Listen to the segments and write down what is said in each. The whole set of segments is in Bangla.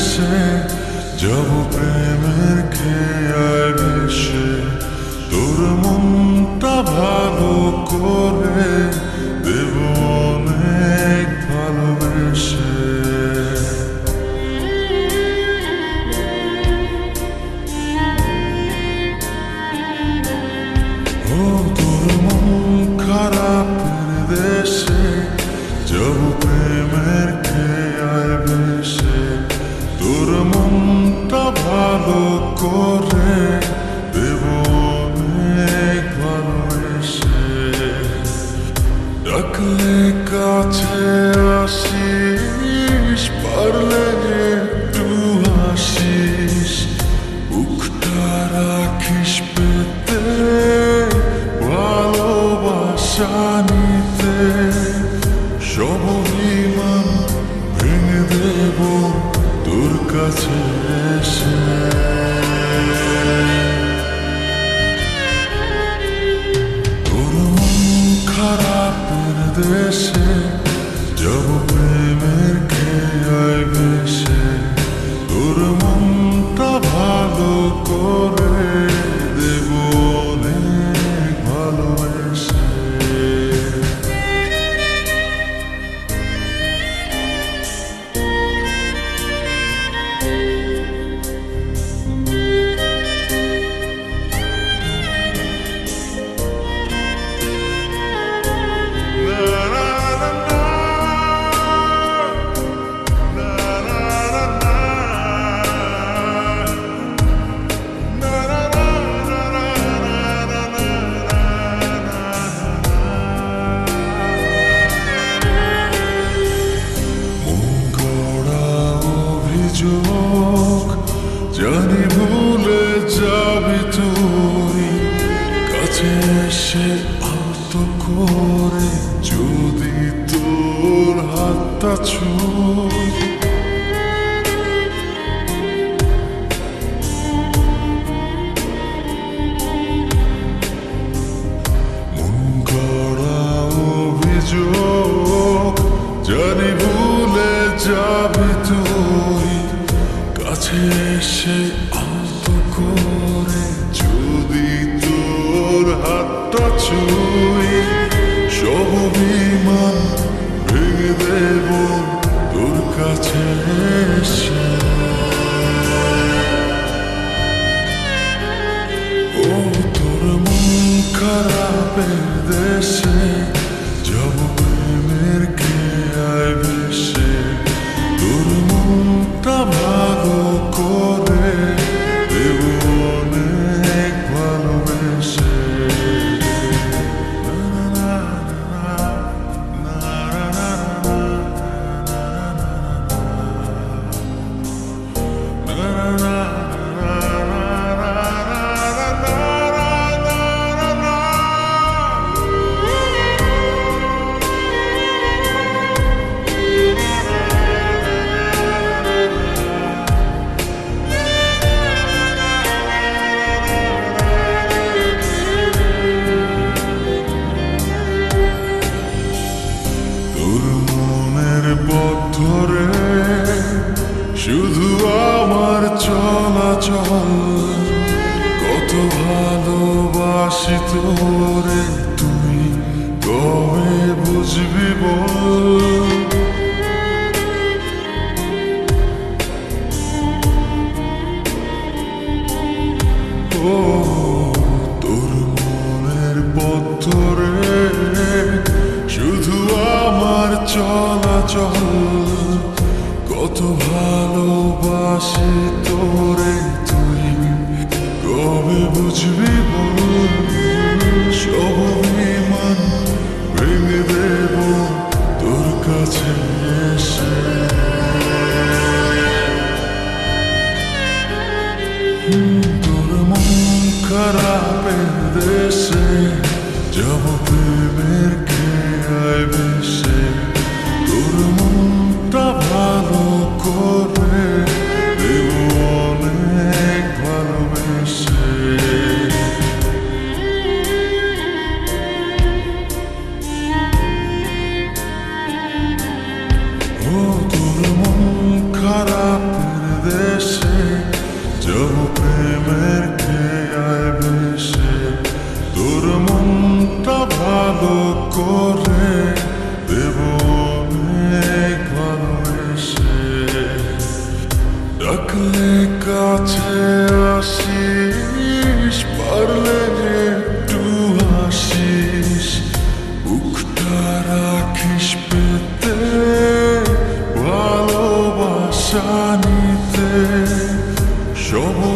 এসে যাব প্রেমের খেয়াল বেশে তোর মনটা ভালো করে বছর মন জানি যাবি তুই। কাছে সে আলো করে 这是 কত ভালোবাসি তোরে তুই কবে বুঝবি বল? oh ভালোবাসি তোরে তুই। কবে বুঝবি বল সব বিমান ভেঙে দেব তোর কাছে এসে। তোর মন খারাপের দেশে, যাব প্রেমের কে আয় বেশে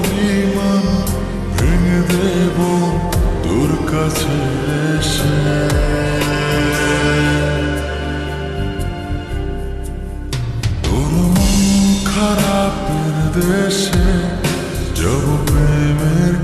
অভিমান ভেঙে দেব তোর কাছে এসে। তোর মন খারাপের দেশে যাব প্রেমের